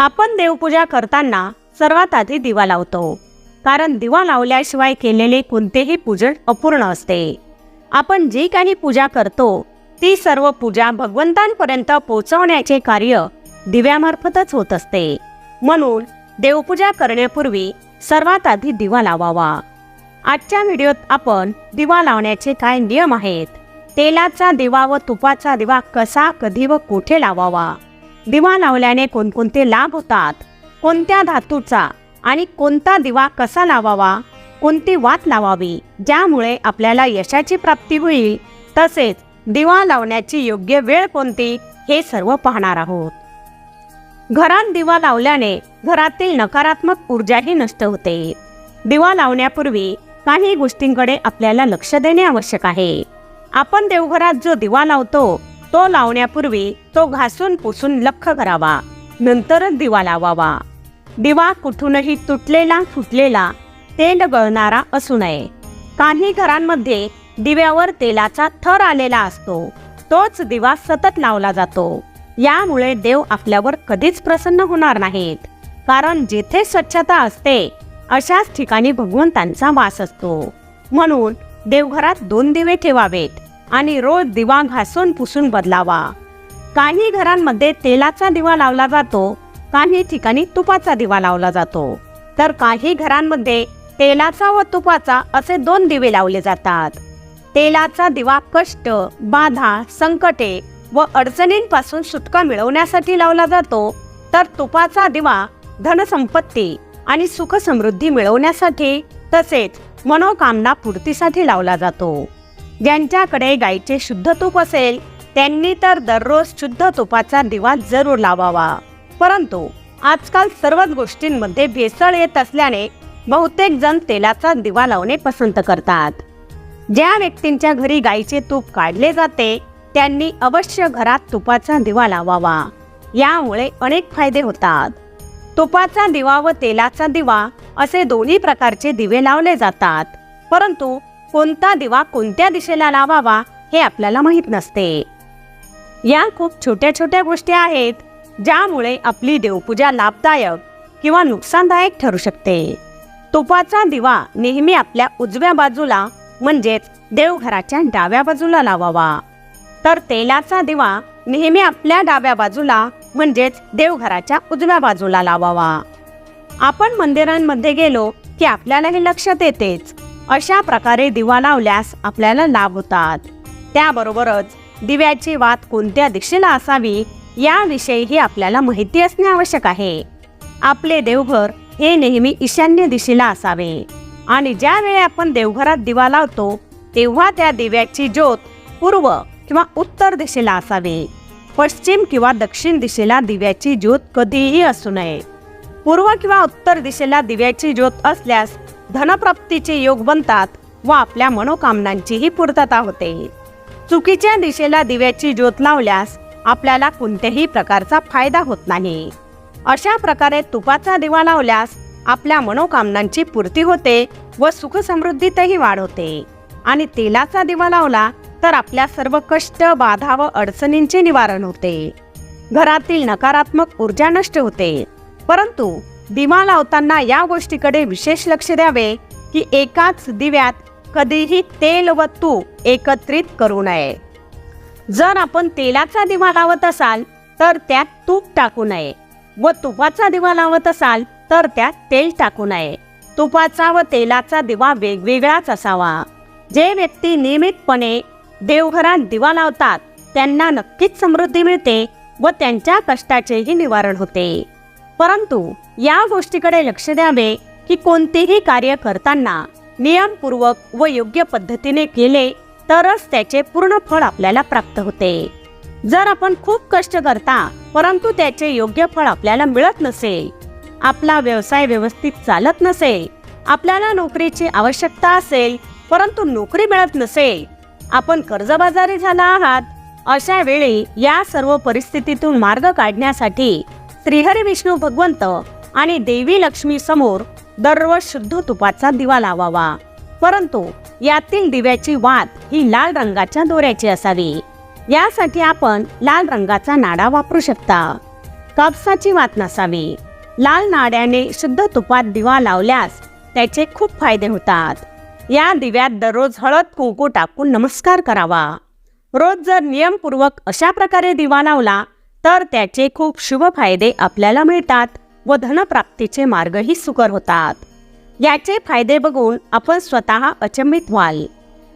आपण देवपूजा करताना सर्वात आधी दिवा लावतो. कारण दिवा लावल्याशिवाय केलेले कोणतेही पूजन अपूर्ण असते. आपण जी काही पूजा करतो ती सर्व पूजा भगवंतांपर्यंत पोहोचवण्याचे कार्य दिव्यामार्फतच होत असते. म्हणून देवपूजा करण्यापूर्वी सर्वात आधी दिवा लावावा. आजच्या व्हिडिओत आपण दिवा लावण्याचे काय नियम आहेत? तेलाचा दिवा व तुपाचा दिवा कसा कधी व कुठे लावावा? दिवा लावल्याने कोणकोणते लाभ होतात? कोणत्या धातूचा? आणि कोणता दिवा कसा लावावा? कोणती वात लावावी? ज्यामुळे आपल्याला यशाची प्राप्ती होईल तसेच दिवा लावण्याची योग्य वेळ कोणती हे सर्व पाहणार आहोत. घरात दिवा लावल्याने घरातील नकारात्मक ऊर्जाही नष्ट होते. दिवा लावण्यापूर्वी काही गोष्टींकडे आपल्याला लक्ष देणे आवश्यक आहे. आपण देवघरात जो दिवा लावतो तो लावण्यापूर्वी तो घासून पुसून लख करावा. नंतरच दिवा लावावा. दिवा कुठूनही तुटलेला फुटलेला तेल गळणारा असू नये. काही घरांमध्ये दिव्यावर तेलाचा थर आलेला असतो. तोच दिवा सतत लावला जातो. यामुळे देव आपल्यावर कधीच प्रसन्न होणार नाहीत. कारण जेथे स्वच्छता असते अशाच ठिकाणी भगवंतांचा वास असतो. म्हणून देवघरात दोन दिवे ठेवावेत. आणि रोज दिवा घासून पुसून बदलावा. काही घरांमध्ये तेलाचा दिवा लावला जातो काही ठिकाणी तुपाचा दिवा लावला जातो. तर काही घरांमध्ये तेलाचा व तुपाचा असे दोन दिवे लावले जातात. तेलाचा दिवा कष्ट बाधा संकटे व अडचणींपासून सुटका मिळवण्यासाठी लावला जातो. तर तुपाचा दिवा धनसंपत्ती आणि सुख समृद्धी मिळवण्यासाठी तसेच मनोकामना पूर्तीसाठी लावला जातो. ज्यांच्याकडे गाईचे शुद्ध तूप असेल त्यांनी तर दररोज शुद्ध तुपाचा दिवा जरूर लावावा. परंतु आजकाल सर्वच गोष्टींमध्ये भेसळ येत असल्याने बहुतेक जण तेलाचा दिवा लावणे पसंत करतात. ज्या व्यक्तींच्या घरी गाईचे तूप काढले जाते त्यांनी अवश्य घरात तुपाचा दिवा लावावा. यामुळे अनेक फायदे होतात. तुपाचा दिवा व तेलाचा दिवा असे दोन्ही प्रकारचे दिवे लावले जातात. परंतु कोणता दिवा कोणत्या दिशेला लावावा हे आपल्याला माहीत नसते. या खूप छोट्या छोट्या गोष्टी आहेत ज्यामुळे आपली देवपूजा लाभदायक किंवा नुकसानदायक ठरू शकते. तुपाचा दिवा नेहमी आपल्या उजव्या बाजूला म्हणजेच देवघराच्या डाव्या बाजूला लावावा. तर तेलाचा दिवा नेहमी आपल्या डाव्या बाजूला म्हणजेच देवघराच्या उजव्या बाजूला लावावा. आपण मंदिरांमध्ये गेलो की आपल्याला हे लक्षात येतेच. अशा प्रकारे दिवा लावल्यास आपल्याला लाभ होतात. त्याबरोबरच दिव्याची वात कोणत्या दिशेला असावी याविषयीही आपल्याला माहिती असणे आवश्यक आहे. आपले देवघर हे नेहमी ईशान्य दिशेला असावे. आणि ज्यावेळी आपण देवघरात दिवा लावतो तेव्हा त्या दिव्याची ज्योत पूर्व किंवा उत्तर दिशेला असावी. पश्चिम किंवा दक्षिण दिशेला दिव्याची ज्योत कधीही असू नये. पूर्व किंवा उत्तर दिशेला दिव्याची ज्योत असल्यास धनप्राप्तीचे योग बनतात व आपल्या मनोकामनांचीही पूर्तता होते. चुकीच्या दिशेला दिव्याची ज्योत लावल्यास आपल्याला कोणत्याही प्रकारचा फायदा होत नाही. अशा प्रकारे तुपाचा दिवा लावल्यास आपल्या मनोकामनांची पूर्ती होते व सुख समृद्धीतही वाढ होते. आणि तेलाचा दिवा लावला तर आपल्या सर्व कष्ट बाधा व अडचणींचे निवारण होते. घरातील नकारात्मक ऊर्जा नष्ट होते. परंतु दिवा लावताना या गोष्टीकडे विशेष लक्ष द्यावे की एकाच दिव्यात कधीही तेल व तूप एकत्रित करू नये. जर आपण तेलाचा दिवा लावत असाल तर त्यात तूप टाकू नये व तुपाचा दिवा लावत असाल तर त्यात तेल टाकू नये. तुपाचा व तेलाचा दिवा वेगवेगळाच असावा. जे व्यक्ती नियमितपणे देवघरात दिवा लावतात त्यांना नक्कीच समृद्धी मिळते व त्यांच्या कष्टाचेही निवारण होते. परंतु या गोष्टीकडे लक्ष द्यावे की कोणतेही कार्य करताना नियमपूर्वक व योग्य पद्धतीने केले तरच त्याचे पूर्ण फळ आपल्याला प्राप्त होते. जर आपण खूप कष्ट करता परंतु त्याचे योग्य फळ आपल्याला मिळत नसेल आपला व्यवसाय व्यवस्थित चालत नसेल आपल्याला नोकरीची आवश्यकता असेल परंतु नोकरी मिळत नसेल आपण कर्जबाजारी झाला आहात अशा वेळी या सर्व परिस्थितीतून मार्ग काढण्यासाठी श्रीहरी विष्णू भगवंत आणि देवी लक्ष्मी समोर दररोज शुद्ध तुपाचा दिवा लावावा. परंतु यातील दिव्याची वात ही लाल रंगाच्या दोऱ्याची असावी. यासाठी आपण लाल रंगाचा नाडा वापरू शकता. कापसाची वात नसावी. लाल नाड्याने शुद्ध तुपात दिवा लावल्यास त्याचे खूप फायदे होतात. या दिव्यात दररोज हळद कुंकू टाकून नमस्कार करावा. रोज जर नियमपूर्वक अशा प्रकारे दिवा लावला तर त्याचे खूप शुभ फायदे आपल्याला मिळतात व धनप्राप्तीचे मार्गही सुकर होतात. याचे फायदे बघून आपण स्वतः अचंबित व्हाल.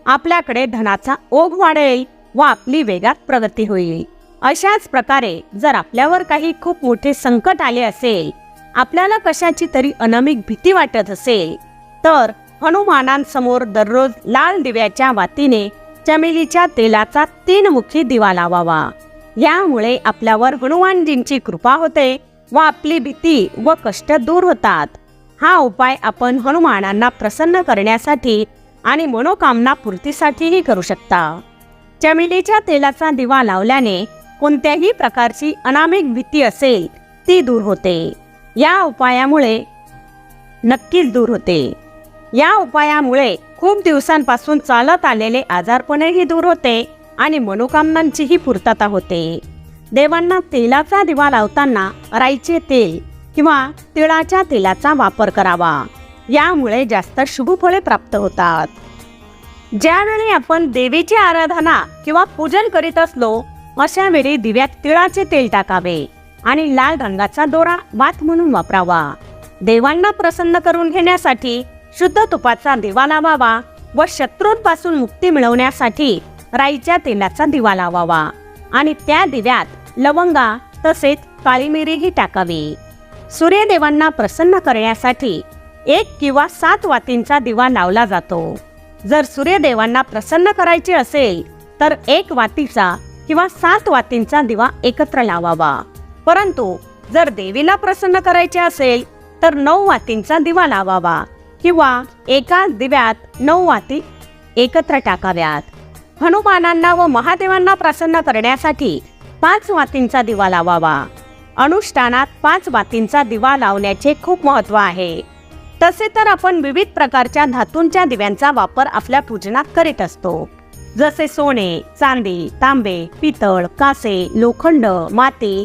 आपल्याकडे धनाचा ओघ वाढेल व आपली वेगात प्रगती होईल. अशाच प्रकारे जर आपल्यावर काही खूप मोठे संकट आले असेल आपल्याला कशाची तरी अनामिक भीती वाटत असेल तर हनुमानांसमोर दररोज लाल दिव्याच्या वातीने चमेलीच्या तेलाचा तीन मुखी दिवा लावावा. यामुळे आपल्यावर हनुमानजींची कृपा होते व आपली भीती व कष्ट दूर होतात. हा उपाय आपण हनुमानांना प्रसन्न करण्यासाठी आणि मनोकामना पूर्तीसाठीही करू शकता. चमेलीच्या तेलाचा दिवा लावल्याने कोणत्याही प्रकारची अनामिक भीती असेल ती दूर होते. या उपायामुळे नक्कीच दूर होते. या उपायामुळे खूप दिवसांपासून चालत आलेले आजारपणही दूर होते. आणि मनोकामनांचीही पूर्तता होते. देवांना तेलाचा दिवा लावताना राईचे तेल किंवा तिळाच्या तेलाचा वापर करावा. यामुळे जास्त शुभफळे प्राप्त होतात. ज्यावेळी आपण देवीची आराधना किंवा पूजन करीत असलो अशा वेळी दिव्यात तिळाचे तेल टाकावे आणि लाल रंगाचा दोरा वात म्हणून वापरावा. देवांना प्रसन्न करून घेण्यासाठी शुद्ध तुपाचा दिवा लावावा व शत्रूंपासून मुक्ती मिळवण्यासाठी राईच्या तेलाचा दिवा लावावा. आणि त्या दिव्यात लवंगा तसेच काळी मिरीही टाकावी. सूर्यदेवांना प्रसन्न करण्यासाठी एक किंवा सात वातींचा दिवा लावला जातो. जर सूर्यदेवांना प्रसन्न करायचे असेल तर एक वातीचा किंवा सात वातींचा दिवा एकत्र लावावा. परंतु जर देवीला प्रसन्न करायचे असेल तर नऊ वातींचा दिवा लावावा किंवा एकाच दिव्यात नऊ वाती एकत्र टाकाव्यात. हनुमानांना व महादेवांना प्रसन्न करण्यासाठी पाच वातींचा दिवा लावावा. अनुष्ठानात पाच वातींचा दिवा लावण्याचे खूप महत्त्व आहे. तसे तर आपण विविध प्रकारच्या धातूंच्या दिव्यांचा वापर आपल्या पूजनात करीत असतो. जसे सोने चांदी तांबे पितळ कासे लोखंड माती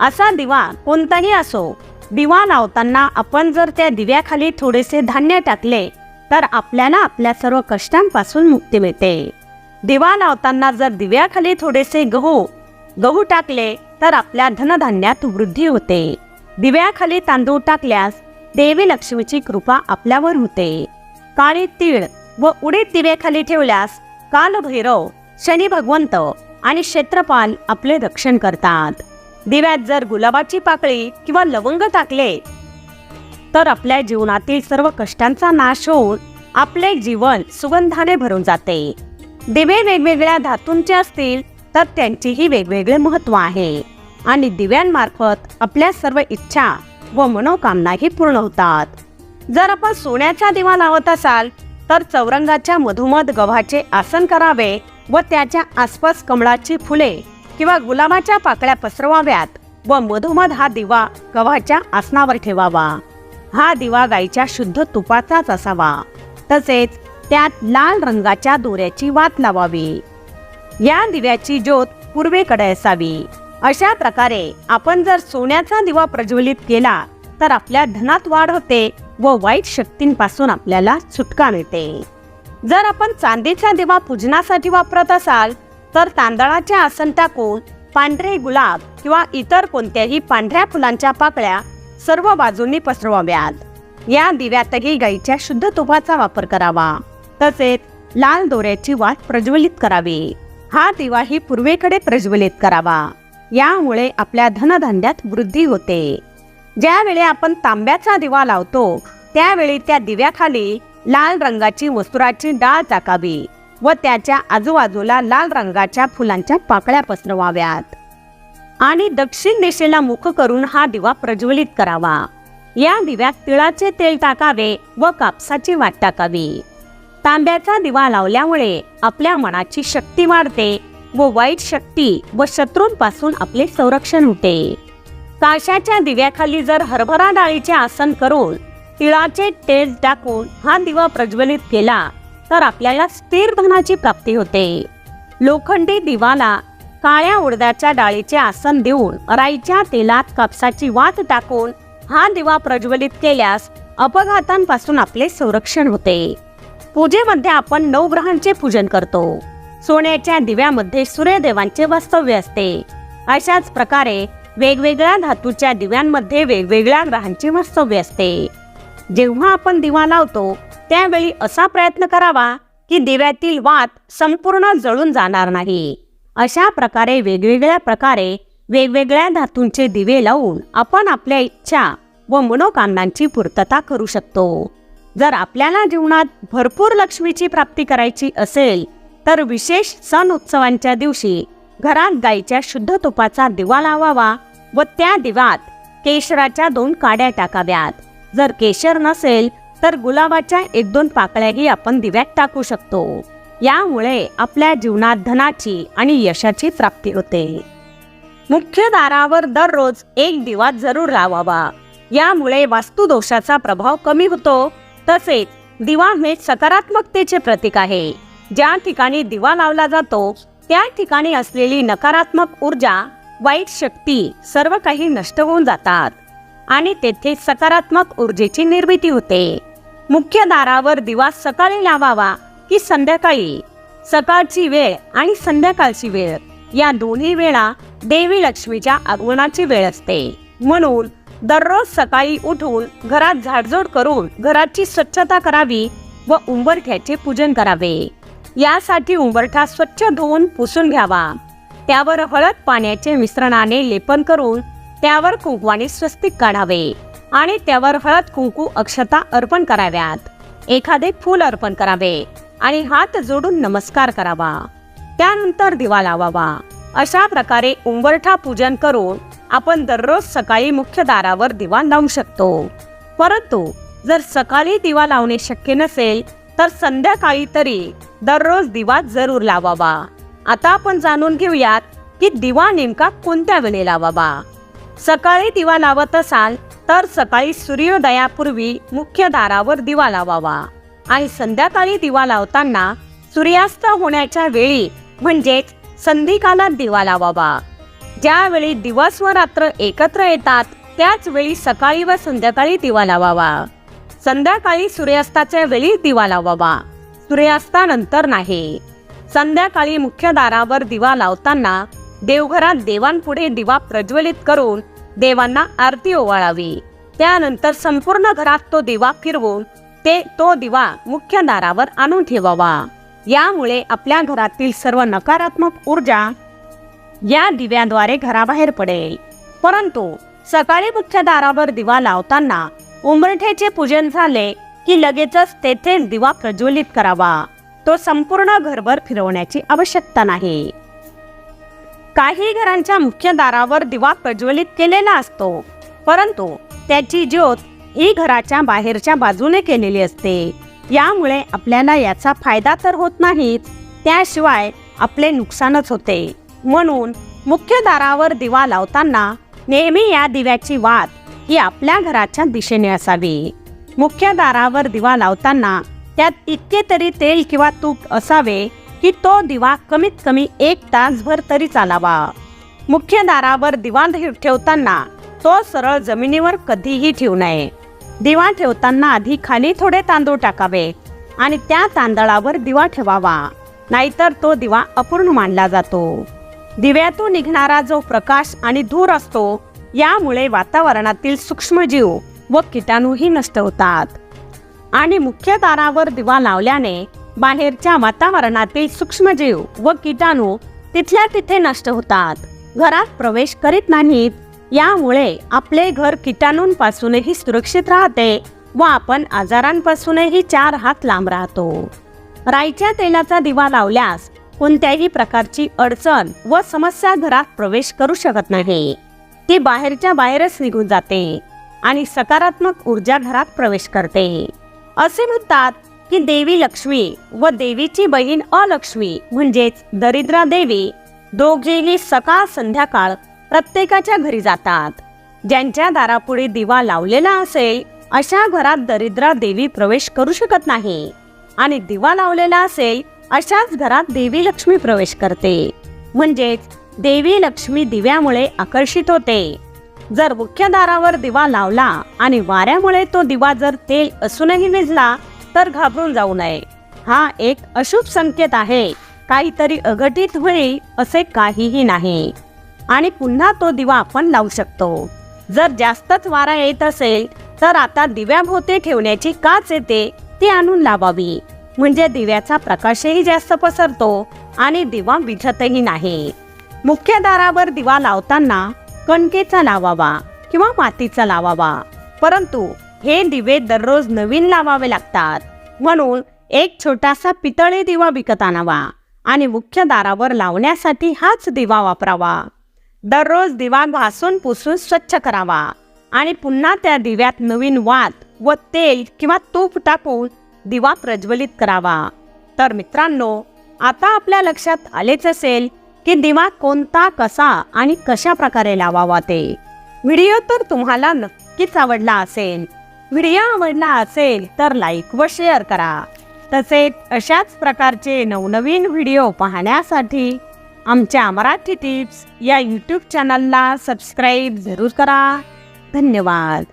असा दिवा कोणताही असो दिवा लावताना आपण जर त्या दिव्याखाली थोडेसे धान्य टाकले तर आपल्याला आपल्या सर्व कष्टांपासून मुक्ती मिळते. दिवा लावताना जर दिव्याखाली थोडेसे गहू गहू टाकले तर आपल्या धनधान्यात वृद्धी होते. दिव्याखाली तांदूळ टाकल्यास देवी लक्ष्मीची कृपा आपल्यावर होते. काळी तीळ व उडीद दिव्याखाली ठेवल्यास कालभैरव शनी भगवंत आणि क्षेत्रपाल आपले रक्षण करतात. दिव्यात जर गुलाबाची पाकळी किंवा लवंग टाकले तर आपल्या जीवनातील सर्व कष्टांचा नाश होऊन आपले जीवन सुगंधाने भरून जाते. दिवे वेगवेगळ्या धातूंचे असतील तर त्यांचेही वेगवेगळे महत्त्व आहे. आणि दिव्यांमार्फत आपल्या सर्व इच्छा व मनोकामनाही पूर्ण होतात. जर आपण सोन्याचा दिवा लावत असाल तर चौरंगाच्या मधोमध गव्हाचे आसन करावे व त्याच्या आसपास कमळाची फुले किंवा गुलाबाच्या पाकळ्या पसरवाव्यात व मधोमध हा दिवा गव्हाच्या आसनावर ठेवावा. हा दिवा गाईच्या शुद्ध तुपाचाच असावा. तसेच त्यात लाल रंगाच्या दोऱ्याची वात लावावी. या दिव्याची ज्योत पूर्वेकडे असावी. अशा प्रकारे आपण जर सोन्याचा दिवा प्रज्वलित केला तर आपल्या धनात वाढ होते व वाईट शक्तींपासून आपल्याला सुटका मिळते. जर आपण चांदीचा दिवा पूजनासाठी वापरत असाल तर तांदळाचे आसन टाकून पांढरे गुलाब किंवा इतर कोणत्याही पांढऱ्या फुलांच्या पाकळ्या सर्व बाजूंनी पसरवाव्यात. या दिव्यातही गाईच्या शुद्ध तुपाचा वापर करावा. तसेच लाल दोऱ्याची वाट प्रज्वलित करावी. हा दिवाही पूर्वेकडे प्रज्वलित करावा. यामुळे आपल्या धनधान्यात वृद्धी होते. ज्यावेळी आपण तांब्याचा दिवा लावतो त्यावेळी त्या दिव्याखाली लाल रंगाची वस्तुराची डाळ टाकावी व त्याच्या आजूबाजूला लाल रंगाच्या फुलांच्या पाकळ्या पसरवाव्यात. आणि दक्षिण दिशेला मुख करून हा दिवा प्रज्वलित करावा. या दिव्यात तिळाचे तेल टाकावे व कापसाची वाट टाकावी. तांब्याचा दिवा लावल्यामुळे आपल्या मनाची शक्ती वाढते व वाईट शक्ती व शत्रूंपासून आपले संरक्षण होते. काशाच्या दिव्याखाली जर हरभरा डाळीचे आसन करून तिळाचे तेल टाकून हा दिवा प्रज्वलित केला तर आपल्याला स्थिर धनाची प्राप्ती होते. लोखंडी दिवाला काळ्या उडदाच्या डाळीचे आसन देऊन राईच्या तेलात कापसाची वात टाकून हा दिवा प्रज्वलित केल्यास अपघातांपासून आपले संरक्षण होते. पूजेमध्ये आपण नवग्रहांचे पूजन करतो. सोन्याच्या दिव्यामध्ये सूर्यदेवांचे वास्तव्य असते. अशाच प्रकारे वेगवेगळ्या धातूच्या दिव्यांमध्ये वेगवेगळ्या ग्रहांचे वास्तव्य असते. जेव्हा आपण दिवा लावतो त्यावेळी असा प्रयत्न करावा की दिव्यातील वात संपूर्ण जळून जाणार नाही. अशा प्रकारे वेगवेगळ्या प्रकारे वेगवेगळ्या धातूंचे दिवे लावून आपण आपल्या इच्छा व मनोकामनांची पूर्तता करू शकतो. जर आपल्याला जीवनात भरपूर लक्ष्मीची प्राप्ती करायची असेल तर विशेष सण उत्सवांच्या दिवशी घरात गाईच्या शुद्ध तुपाचा दिवा लावावा व त्या दिव्यात केशराच्या दोन काड्या टाकाव्यात. जर केशर नसेल तर गुलाबाच्या एक दोन पाकळ्याही आपण दिव्यात टाकू शकतो. यामुळे आपल्या जीवनात धनाची आणि यशाची प्राप्ती होते. मुख्य दारावर दररोज एक दिवा जरूर लावावा. यामुळे वास्तुदोषाचा प्रभाव कमी होतो तसेच दिवा हे सकारात्मकतेचे प्रतीक आहे. ज्या ठिकाणी दिवा लावला जातो त्या ठिकाणी असलेली नकारात्मक ऊर्जा वाईट शक्ती सर्व काही नष्ट होऊन जातात आणि तेथे सकारात्मक ऊर्जेची निर्मिती होते. मुख्य दारावर दिवा सकाळी लावावा की संध्याकाळी? सकाळची वेळ आणि संध्याकाळची वेळ या दोन्ही वेळा देवी लक्ष्मीच्या आगमनाची वेळ असते. म्हणून दररोज सकाळी उठून घरात झाडझोड करून घराची स्वच्छता करावी व उंबरठ्याचे पूजन करावे. यासाठी उंबरठा स्वच्छ धुवून पुसून घ्यावा. त्यावर हळद पाण्याचे मिश्रणाने लेपन करून त्यावर कुंकवाने स्वस्तिक काढावे आणि त्यावर हळद कुंकू अक्षता अर्पण कराव्यात. एखादे फूल अर्पण करावे आणि हात जोडून नमस्कार करावा. त्यानंतर दिवा लावावा. अशा प्रकारे उंबरठा पूजन करून आपण दररोज सकाळी मुख्य दारावर दिवा लावू शकतो. परंतु जर सकाळी दिवा लावणे शक्य नसेल तर संध्याकाळी तरी दररोज दिवा जरूर लावावा. आता आपण जाणून घेऊयात की दिवा नेमका कोणत्या वेळी लावावा? सकाळी दिवा लावत असाल तर सकाळी सूर्योदयापूर्वी मुख्य दारावर दिवा लावावा. आणि संध्याकाळी दिवा लावताना सूर्यास्त होण्याच्या वेळी म्हणजेच संधिकालात दिवा लावावा. ज्यावेळी दिवस व रात्र एकत्र येतात त्याच वेळी सकाळी व संध्याकाळी दिवा लावावा. संध्याकाळी सूर्यास्ताच्या वेळी दिवा लावावा. सूर्यास्तानंतर नाही. संध्याकाळी मुख्य दारावर दिवा लावताना देवघरात देवांपुढे दिवा प्रज्वलित करून देवांना आरती ओवाळावी. त्यानंतर संपूर्ण घरात तो दिवा फिरवून ते तो दिवा मुख्य दारावर आणून ठेवावा. यामुळे आपल्या घरातील सर्व नकारात्मक ऊर्जा या दिव्याद्वारे घराबाहेर पडेल. परंतु सकाळी मुख्य दारावर दिवा लावताना उंबरठ्याचे पूजन झाले की लगेचच तेथे दिवा प्रज्वलित करावा. तो संपूर्ण घरभर फिरवण्याची आवश्यकता नाही. काही घरांच्या मुख्य दारावर दिवा प्रज्वलित केलेला असतो परंतु त्याची ज्योत ही घराच्या बाहेरच्या बाजूने केलेली असते. यामुळे आपल्याला याचा फायदा तर होत नाही त्याशिवाय आपले नुकसानच होते. म्हणून मुख्य दारावर दिवा लावताना नेहमी या दिव्याची वात ही आपल्या घराच्या दिशेने असावी. मुख्य दारावर दिवा लावताना त्यात इतके तरी तेल किंवा तूप असावे की तो दिवा कमीत कमी एक तासभर तरी चालावा. मुख्य दारावर दिवा ठेवताना तो सरळ जमिनीवर कधीही ठेवू नये. दिवा ठेवताना आधी खाली थोडे तांदूळ टाकावे आणि त्या तांदळावर दिवा ठेवावा. नाहीतर तो दिवा अपूर्ण मानला जातो. दिव्यातून निघणारा जो प्रकाश आणि धूर असतो यामुळे वातावरणातील सूक्ष्मजीव व किटाणूही नष्ट होतात. आणि मुख्य दारावर दिवा लावल्याने बाहेरच्या वातावरणातील सूक्ष्मजीव व किटाणू तिथल्या तिथे नष्ट होतात. घरात प्रवेश करीत नाहीत यामुळे आपले घर किटाणूंपासूनही सुरक्षित राहते व आपण आजारांपासूनही चार हात लांब राहतो. राईच्या तेलाचा दिवा लावल्यास कोणत्याही प्रकारची अडचण व समस्या घरात प्रवेश करू शकत नाही. ती बाहेरच्या बाहेरच निघून जाते आणि सकारात्मक ऊर्जा घरात प्रवेश करते. असे म्हणतात की देवी लक्ष्मी व देवीची बहीण अलक्ष्मी म्हणजेच दरिद्रा देवी दोघेही सकाळ संध्याकाळ प्रत्येकाच्या घरी जातात. ज्यांच्या दारापुढे दिवा लावलेला असेल अशा घरात दरिद्रा देवी प्रवेश करू शकत नाही. आणि दिवा लावलेला असेल अशाच घरात देवी लक्ष्मी प्रवेश करते. म्हणजेच देवी लक्ष्मी दिव्यामुळे आकर्षित होते. जर मुख्य दारावर दिवा लावला आणि वाऱ्यामुळे तो दिवा जर तेल असूनही विजला तर घाबरून जाऊ नये. हा एक अशुभ संकेत आहे. काहीतरी अघटित होईल असे काहीही नाही. आणि पुन्हा तो दिवा आपण लावू शकतो. जर जास्तच वारा येत असेल तर आता दिव्याभोवती ठेवण्याची काच येते ती आणून लावावी. म्हणजे दिव्याचा प्रकाशही जास्त पसरतो आणि दिवा विझतही नाही. मुख्य दारावर दिवा लावताना कणकेचा लावावा किंवा मातीचा लावावा. परंतु हे दिवे दररोज नवीन लावावे लागतात. म्हणून एक छोटासा पितळी दिवा विकत आणावा आणि मुख्य दारावर लावण्यासाठी हाच दिवा वापरावा. दररोज दिवा घासून पुसून स्वच्छ करावा आणि पुन्हा त्या दिव्यात नवीन वात व तेल किंवा तूप टाकून दिवा प्रज्वलित करावा. तर मित्रांनो आता आपल्या लक्षात आलेच असेल की दिवा कोणता कसा आणि कशा प्रकारे लावावा ते. व्हिडिओ तर तुम्हाला नक्कीच आवडला असेल. व्हिडिओ आवडला असेल तर लाईक व शेअर करा. तसेच अशाच प्रकारचे नवनवीन व्हिडिओ पाहण्यासाठी आमच्या मराठी टिप्स या यूट्यूब चॅनलला सबस्क्राईब जरूर करा. धन्यवाद.